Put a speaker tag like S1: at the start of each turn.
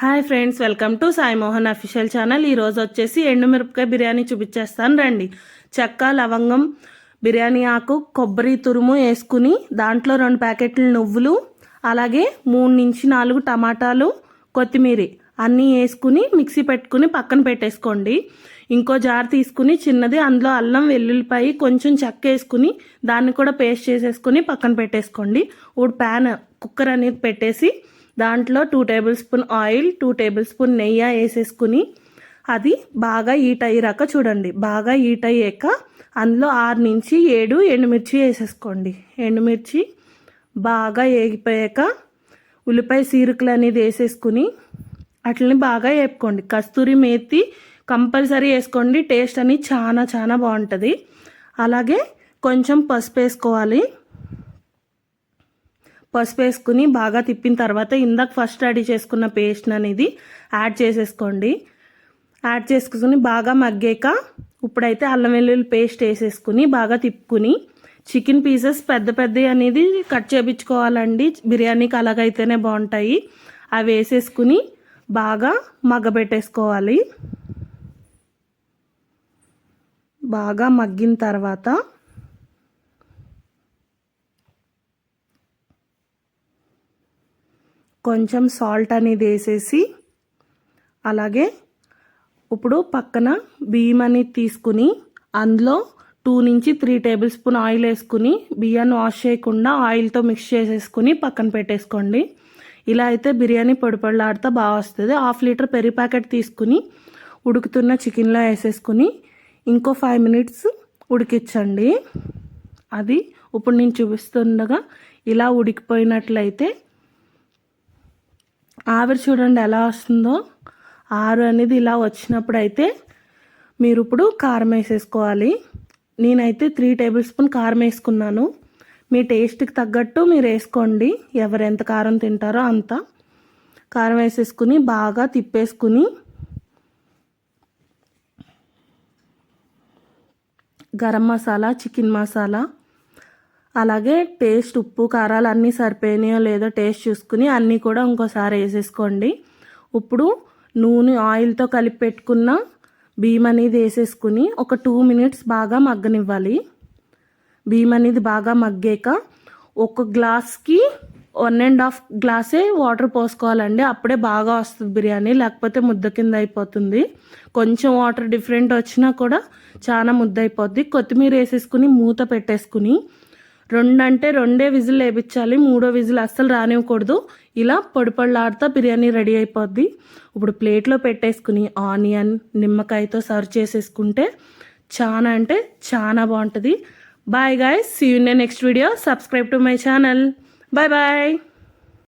S1: Hi friends welcome to Sai Mohan official channel. ఈరోజు వచ్చేసి ఎండుమిరపకాయ బిర్యానీ చూపించేస్తాను రండి. చెక్క లవంగం బిర్యానీ ఆకు కొబ్బరి తురుము వేసుకుని దాంట్లో రెండు ప్యాకెట్లు నువ్వులు అలాగే మూడు నుంచి నాలుగు టమాటాలు కొత్తిమీర అన్నీ వేసుకుని మిక్సీ పెట్టుకుని పక్కన పెట్టేసుకోండి. ఇంకో జార్ తీసుకుని చిన్నది అందులో అల్లం వెల్లుల్లిపాయ కొంచెం చెక్క వేసుకుని దాన్ని కూడా పేస్ట్ చేసేసుకుని పక్కన పెట్టేసుకోండి. ఇప్పుడు ప్యాన్ కుక్కర్ అనేది పెట్టేసి దాంట్లో two tablespoon oil two tablespoon నెయ్యి వేసేసుకుని అది బాగా ఈట్ అయ్యాక చూడండి. బాగా ఈట్ అయ్యాక అందులో ఆరు నుంచి ఏడు ఎండుమిర్చి వేసేసుకోండి. ఎండుమిర్చి బాగా వేగిపోయాక ఉల్లిపాయ సీరుకులు అనేది వేసేసుకుని అట్లని బాగా వేపుకోండి. కస్తూరి మేతి కంపల్సరీ వేసుకోండి. టేస్ట్ అని చాలా చాలా బాగుంటుంది. అలాగే కొంచెం పసుపు వేసుకోవాలి. పసుపు వేసుకుని బాగా తిప్పిన తర్వాత ఇందాక ఫస్ట్ రెడీ చేసుకున్న పేస్ట్ అనేది యాడ్ చేసేసుకోండి. యాడ్ చేసుకుని బాగా మగ్గాక ఇప్పుడైతే అల్లం వెల్లుల్లి పేస్ట్ వేసేసుకుని బాగా తిప్పుకుని చికెన్ పీసెస్ పెద్ద పెద్దవి అనేది కట్ చేపించుకోవాలండి. బిర్యానీకి అలాగైతేనే బాగుంటాయి. అవి వేసేసుకుని బాగా మగ్గబెట్టేసుకోవాలి. బాగా మగ్గిన తర్వాత కొంచెం సాల్ట్ అనేది వేసేసి అలాగే ఇప్పుడు పక్కన బియ్యం అనేది తీసుకుని అందులో టూ నుంచి త్రీ టేబుల్ స్పూన్ ఆయిల్ వేసుకుని బియ్యాన్ని వాష్ చేయకుండా ఆయిల్తో మిక్స్ చేసేసుకుని పక్కన పెట్టేసుకోండి. ఇలా అయితే బిర్యానీ పొడి బాగా వస్తుంది. హాఫ్ లీటర్ పెరి ప్యాకెట్ తీసుకుని ఉడుకుతున్న చికెన్లో వేసేసుకుని ఇంకో ఫైవ్ మినిట్స్ ఉడికించండి. అది ఇప్పుడు నేను చూపిస్తుండగా ఇలా ఉడికిపోయినట్లయితే ఆవిరి చూడండి ఎలా వస్తుందో. ఆరు అనేది ఇలా వచ్చినప్పుడు అయితే మీరు ఇప్పుడు కారం వేసేసుకోవాలి. నేనైతే త్రీ టేబుల్ స్పూన్ కారం వేసుకున్నాను. మీ టేస్ట్కి తగ్గట్టు మీరు వేసుకోండి. ఎవరు ఎంత కారం తింటారో అంత. కారం వేసేసుకుని బాగా తిప్పేసుకుని గరం మసాలా చికెన్ మసాలా అలాగే టేస్ట్ ఉప్పు కారాలు అన్నీ సరిపోయినాయో లేదో టేస్ట్ చూసుకుని అన్నీ కూడా ఇంకోసారి వేసేసుకోండి. ఇప్పుడు నూనె ఆయిల్తో కలిపి పెట్టుకున్న బియ్యం అనేది వేసేసుకుని ఒక టూ మినిట్స్ బాగా మగ్గనివ్వాలి. బియ్యం అనేది బాగా మగ్గాక ఒక గ్లాస్కి వన్ అండ్ హాఫ్ గ్లాసే వాటర్ పోసుకోవాలండి. అప్పుడే బాగా వస్తుంది బిర్యానీ లేకపోతే ముద్ద కింద అయిపోతుంది. కొంచెం వాటర్ డిఫరెంట్ వచ్చినా కూడా చాలా ముద్ద అయిపోద్ది. కొత్తిమీర వేసేసుకుని మూత పెట్టేసుకుని రెండు అంటే రెండే విజిల్ వేయించాలి మూడో విజిల్ అస్సలు రానివ్వకూడదు. ఇలా పొడి బిర్యానీ రెడీ అయిపోద్ది. ఇప్పుడు ప్లేట్లో పెట్టేసుకుని ఆనియన్ నిమ్మకాయతో సర్వ్ చేసేసుకుంటే చాలా అంటే చాలా బాగుంటుంది. Bye guy see you next video subscribe to my channel bye bye